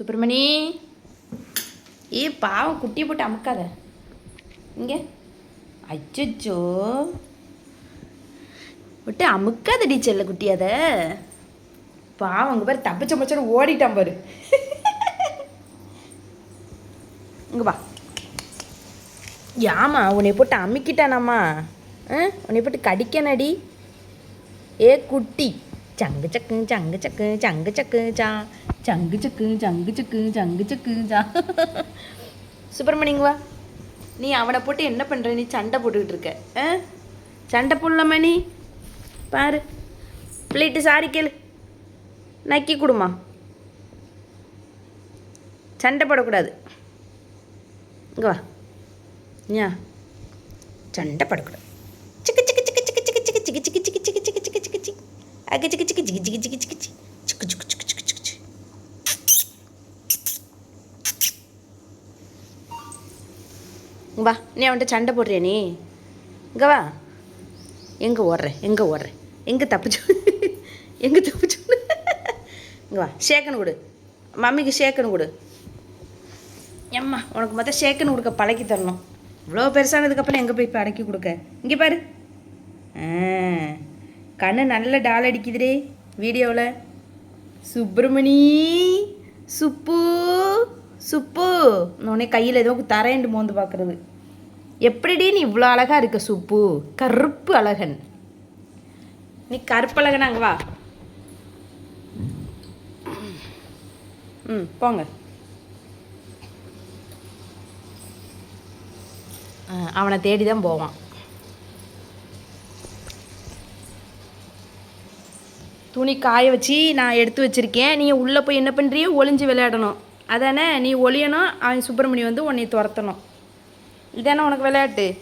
சுப்பிரமணி. ஏ பாவம் குட்டியை போட்டு அமுக்காத. இங்கே. அச்சோ விட்டு அமுக்காதடி செல்ல குட்டி அதை. பாவம் அங்கே பாரு தப்பிச்ச மச்சன்னு ஓடிட்டான் பாரு. இங்கே வா. யாமா உன்னை போட்டு அமுக்கிட்டானாம்மா. ஆ உன்னை போட்டு கடிக்கணடி ஏ குட்டி. சங்கு சக்கு சங்கு சக்கு சங்கு சக்கு சா சங்கு சக்கு சங்கு சக்கு சங்கு சக்கு சா சுப்பிரமணிங்க வா நீ அவனை போட்டு என்ன பண்ணுற நீ சண்டை போட்டுக்கிட்டு இருக்க. ஆ? சண்டை போடலாமா நீ? பாரு. பிள்ளைட்டு சாரி கேளு. நக்கி கொடுமா. சண்டை போடக்கூடாது. இங்கே வா. ஞா சண்டை படக்கூடாது. சிக்கு சிக்கு சிக்கு சிக்கு சிக்கு சிக்கு சிக்கு சிக்கு. அகச்சு கிச்சு கிச்சு கிச்சு கிச்சு கிச்சு கிச்சு சிக்கு. சிக்கு சிக்கு சிக்கு வா. நீ அவன்கிட்ட சண்டை போடுறியா நீ? இங்கே வா. எங்கே ஓடுறேன் எங்கே ஓடுறேன் எங்கே தப்பிச்சு எங்கே தப்பிச்சு இங்கே வா. ஷேக்கன் கொடு. மம்மிக்கு ஷேக்கன் கொடு. ஏம்மா உனக்கு மொத்தம் ஷேக்கன் கொடுக்க பழக்கி தரணும். இவ்வளோ பெருசானதுக்கப்புறம் எங்கே போய் இப்போ அடக்கி கொடுக்க? இங்கே பாரு. ஆ. கண்ணு நல்ல டால் அடிக்குதுடே வீடியோவில். சுப்பிரமணி சுப்பு சுப்பு. உடனே கையில் ஏதோ தரேன்ட்டு மோந்து பார்க்குறது எப்படிடி நீ இவ்வளோ அழகாக இருக்க சுப்பு? கருப்பு அழகன். நீ கருப்பழகன் அங்கே வா. ம் போங்க. அவனை தேடி தான் போவான். துணி காய வச்சு நான் எடுத்து வச்சிருக்கேன். நீ உள்ளே போய் என்ன பண்ணுறியோ ஒளிஞ்சு விளையாடணும். அதானே? நீ ஒளியணும் அவன் சுப்பிரமணி வந்து உன்னை துரத்தணும். இதானே உனக்கு விளையாட்டு?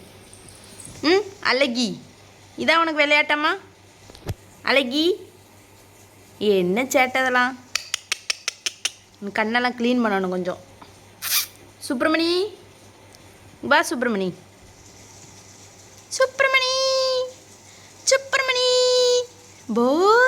ம்? அழகி. இதான் உனக்கு விளையாட்டம்மா? அழகி. என்ன சேட்டதெல்லாம் உன் கண்ணெல்லாம் க்ளீன் பண்ணணும் கொஞ்சம். சுப்பிரமணி வா சுப்பிரமணி. சுப்பிரமணி சுப்பிரமணி. போ